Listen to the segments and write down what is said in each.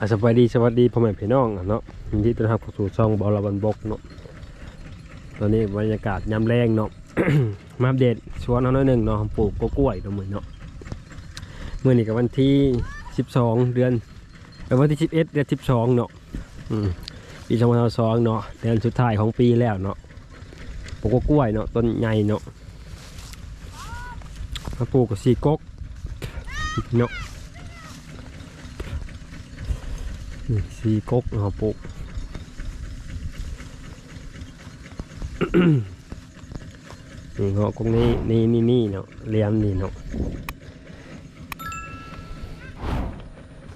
อะสวัสดีสวัสดีพ่อแม่พี่น้องเนาะยินดีต้อนรับเข้าสู่ช่องบอลบันบกเนาะตอนนี้บรรยากาศยามแรงเนาะมาอัปเดตชวนเอาหน่อยหนึ่งเนาะปลูกกล้วยๆเนาะมื้อเนาะเมื้อนี้กับวันที่ 12 เดือนวันที่ 11 เดือน 12 เนาะอืมปี2022เนาะเดือนสุดท้ายของปีแล้วเนาะปลูกกล้วยเนาะต้นใหญ่เนาะมาปลูกกับสีกกเนาะ นี่ สีกกเนาะปลูกนี่เงาะกงนี้นี่นี่นี่เนาะเลียมนี่เนาะ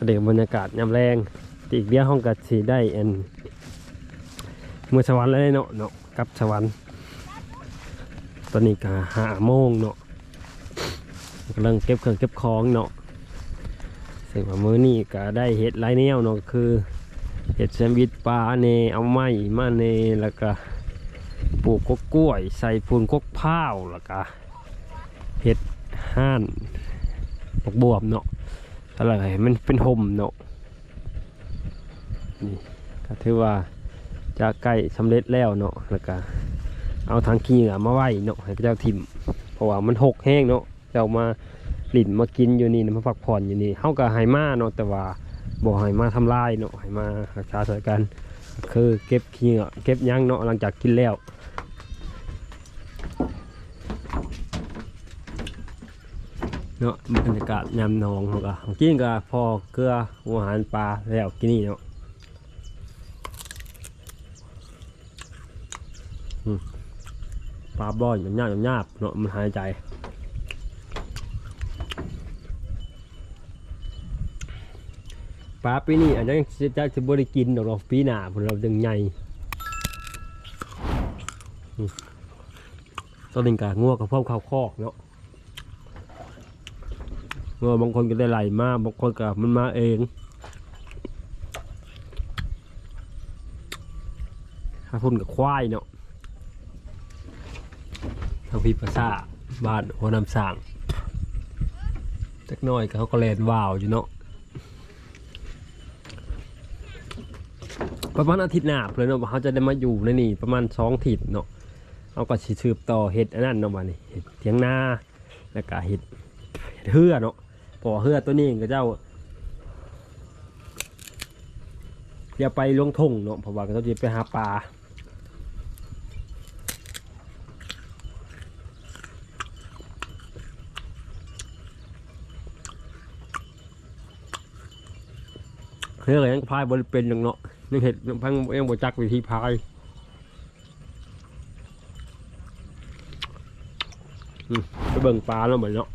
เด็กบรรยากาศยามแรงตีกเดียวห้องกัดสีได้อันเมื่อสวรรค์แล้วเนาะเนาะกับสวรรค์ตอนนี้ก็ห้าโมงเนาะกำลังเก็บเครื่องเก็บของเนาะ ซึ่งว่ามื้อนี้ก็ได้เห็ดหลายแนวเนาะคือเห็ดแซมวิชปลาเนเอาไม้มาเนแล้วก็ปลูกกกล้วย ใส่พูนกกพร้าวแล้วก็เห็ดห่านปกบวบเนาะอะไรมันเป็นห่มเนาะนี่ก็ถือว่าจะใกล้สำเร็จแล้วเนาะแล้วก็เอาทางขี้เหงื่อมาไว้เนาะให้เจ้าทิมเพราะว่ามันหกแห้งเนาะเจ้ามา ลิ่นมากินอยู่นี่นะมาพักผ่อนอยู่นี่เฮาก็ให้มาเนาะแต่ว่าบ่ให้มาทำลายเนาะให้มารักษาสถานการณ์คือเก็บขี้เหงื่อเก็บหยังเนาะหลังจากกินแล้วเนาะบรรยากาศยามหนองเฮาก็กินก็พอเกลืออาหารปลาแล้วกินนี่เนาะปลาบ่อยหยาบๆหยาบเนาะมันหายใจ ปลาปีนี้อาจจะจะจะบริกินดอกเราปีหน้าพวกเราดึงใหญ่ตอนนี้กะงัวกับพ่อข้าวคอกเนาะงัวบางคนก็ได้ไหลมาบางคนก็มันมาเองถ้าพุ่นกับควายเนาะทางพี่ภาษาบ้านหัวน้ำสร้างจักหน้อยเขาก็แลนว่าวอยู่เนาะ ประมาณอาทิตย์หน้าเพื่อนเนาะเขาจะได้มาอยู่ในนี่ประมาณสองอาทิตย์เนาะเอาก็สิสืบต่อเห็ดอันนั้นเนาะมานี่เห็ดเทียงนาแล้วก็เห็ดเห็ดเหือเนาะเพอเหือตัวนี้ก็เจ้าอย่าไปลงทงเนาะเพราะว่าก็ต้องจะไปหาปลาเหือก็ยังพายบริเป็นอย่างเนาะ นึกเห็ดพังยังบ่จักวิธีพายอืมไปเบิ่งปลาแล้วเหมือนเนาะ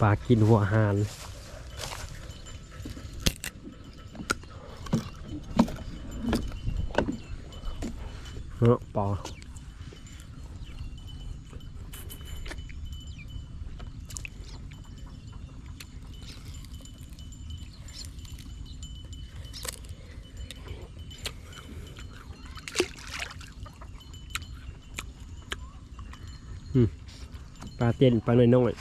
ปลากินหัวหานเนาะปลาาเต้นปลาน้อยน้อย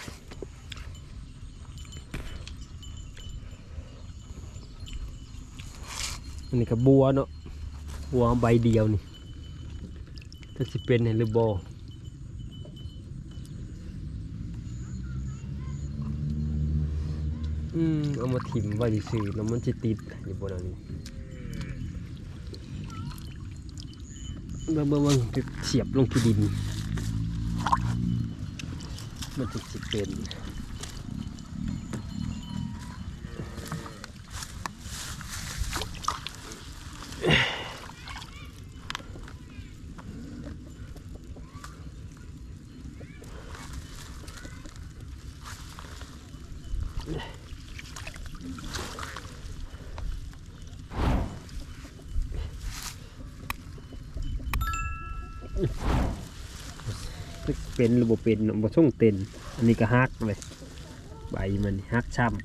อันนี้ก็บัวเนาะบัวใบเดียวนี่ถ้าสิเป็นเห็นหรือบออืมเอามาถิ่มไว้ซื่อๆแล้วมันจะติดอยู่บนอันนี้เบิ่งเบิ่งเบิ่งไปเสียบลงที่ดิน มันจะสิเป็นอืม เป็นหรือบ่เป็นเนาะบ่ส่งเต็นอันนี้ก็ฮักเลยใบมันฮักช่ำ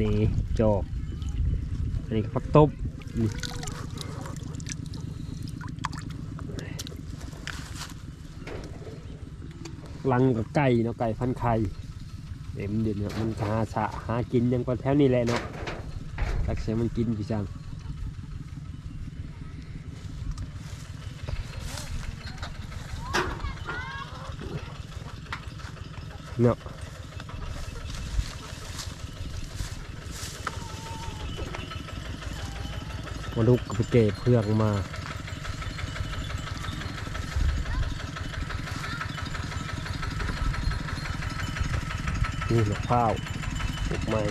นี่จอกอันนี้ก็ผักต้มลังกับไก่เนาะไก่พันไข่เต็มเดือนเนาะมันหาสะหากินยังก็แถวนี้แหละเนาะ ตักเสียมันกินพี่จังเนาะมาลุกกับไปเก็บเพื่อกมานี่มะพร้าวปลูกใหม่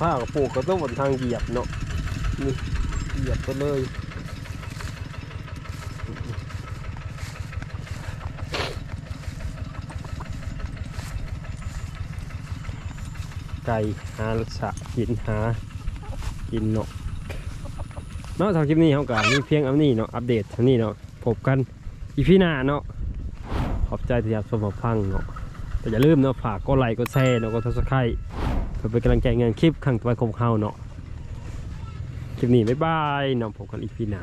ข้าวก็ปูกก็ต้องบนทางเหยียบเนาะนี่เหยียบไปเลยไก่หาสะกินหากินเนาะเนาะสำหรับคลิปนี้เขาก็มีเพียงอันนี้เนาะอัปเดตเท่นี้เนาะพบกันอีพี่หน้าเนาะขอบใจที่รับชมรับฟังเนาะแต่อย่าลืมเนาะฝากกดไลค์กดแชร์เนาะกดซับสไครต์ เพื่อเป็นกำลังใจงานคลิปครั้งต่อไปของเขาเนาะคลิปนี้บ๊ายบายเนาะพบกันอีพีหน้า